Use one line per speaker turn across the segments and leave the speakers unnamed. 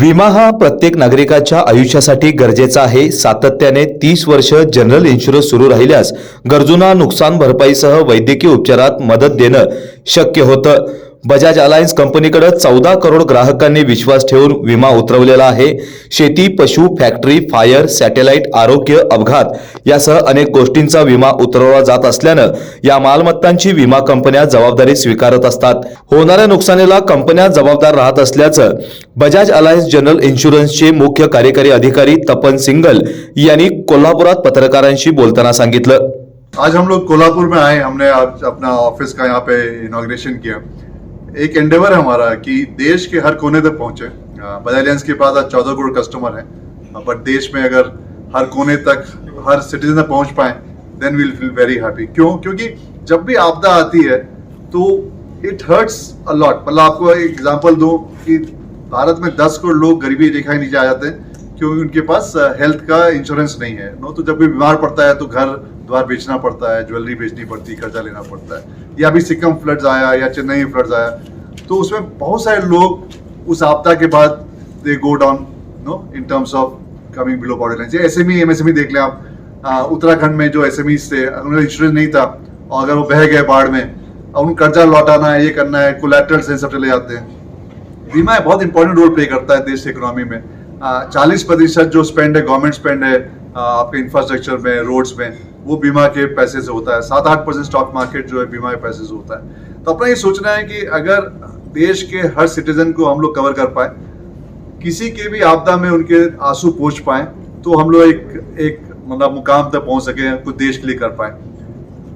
विमा हा प्रत्येक नागरिकाच्या आयुष्यासाठी गरजेचा आहे. सातत्याने तीस वर्ष जनरल इन्शुरन्स सुरू राहिल्यास गरजूंना नुकसान भरपाईसह वैद्यकीय उपचारात मदत देणं शक्य होतं. बजाज अलायन्स कंपनीकडे चौदा करोड ग्राहकांनी विश्वास ठेवून विमा उतरवलेला आहे. शेती पशु फॅक्टरी फायर सॅटेलाइट आरोग्य अपघात यासह अनेक गोष्टींचा विमा उतरवला जात असल्यानं या मालमत्तांची विमा कंपन्या जबाबदारी स्वीकारत असतात. होणाऱ्या नुकसानीला कंपन्या जबाबदार राहत असल्याचं बजाज अलायन्स जनरल इन्शुरन्सचे मुख्य कार्यकारी अधिकारी तपन सिंगल यांनी कोल्हापुरात पत्रकारांशी बोलताना सांगितलं.
आज हम लोग कोल्हापुर में आए हमने आज अपना ऑफिस का यहाँ पे इनाग्रेशन किया। एक एंडेवर है हमारा कि देश के हर कोने तक पहुँचे। बजालियंस के पास आज चौदह करोड़ कस्टमर हैं। बट देश में अगर हर कोने तक हर सिटीजन तक पहुँच पाए then will feel very happy क्यों? क्योंकि जब भी आपदा आती है तो इट हर्ट्स अलॉट मतलब आपको एक एग्जांपल दूँ कि भारत में 10 करोड़ लोग गरीबी रेखा नीचे आ जाते हैं, क्योंकि उनके पास हेल्थ का इंश्योरेंस नहीं है। नो तो जब भी बीमार पड़ता है तो घर द्वार बेचना पड़ता है, ज्वेलरी बेचनी पड़ती है कर्जा लेना पड़ता है, या अभी सिक्किम फ्लड्स आया या चेन्नई फ्लड्स आया तो उसमें बहुत सारे लोग उस आपदा के बाद they go down no in terms of coming below border line S M E M S M E देख लें आप उत्तराखंड में जो एस एम थे उनका इंश्योरेंस नहीं था, और अगर वो बह गए बाढ़ में, अब उन कर्जा लौटाना है, ये करना है कोलेटरल से सब चले जाते हैं। बीमा एक बहुत इंपॉर्टेंट रोल प्ले करता है देश की इकोनॉमी में। चालीस प्रतिशत जो स्पेंड है गवर्नमेंट स्पेंड है आपके इंफ्रास्ट्रक्चर में रोड्स में वो बीमा के पैसे से होता है। सात आठ परसेंट स्टॉक मार्केट जो है, बीमा के पैसे से होता है। तो अपना ये सोचना है कि अगर देश के हर सिटीजन को हम लोग कवर कर पाए, किसी के भी आपदा में उनके आँसू पहुँच पाए तो हम लोग एक एक मतलब मुकाम तक पहुँच सके कुछ देश के लिए कर पाए।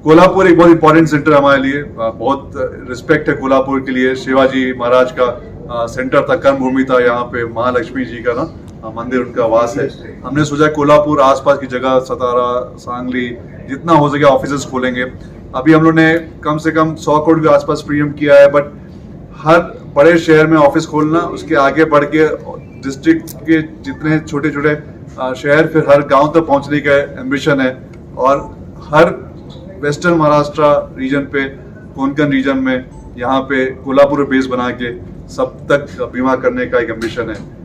कोल्हापुर एक बहुत इंपॉर्टेंट सेंटर हमारे लिए। बहुत रिस्पेक्ट है कोल्हापुर के लिए। शिवाजी महाराज का सेंटर था कर्म भूमि था यहाँ पे, महालक्ष्मी जी का ना। मंदिर उनका वास है। हमने सोचा कोल्हापुर आसपास की जगह, सतारा, सांगली, जितना हो सके ऑफ़िस खोलेंगे। अभी हम लोग ने कम से कम सौ करोड़ के आसपास प्रीमियम किया है बट हर बड़े शहर में ऑफ़िस खोलना, उसके आगे बढ़ के डिस्ट्रिक्ट के जितने छोटे छोटे शहर, फिर हर गाँव तक पहुँचने का एम्बिशन है। और हर वेस्टर्न महाराष्ट्र रीजन पे कोंकण रीजन में, यहाँ पे कोल्हापुर बेस बना के सब तक बीमा करने का एक एम्बिशन है।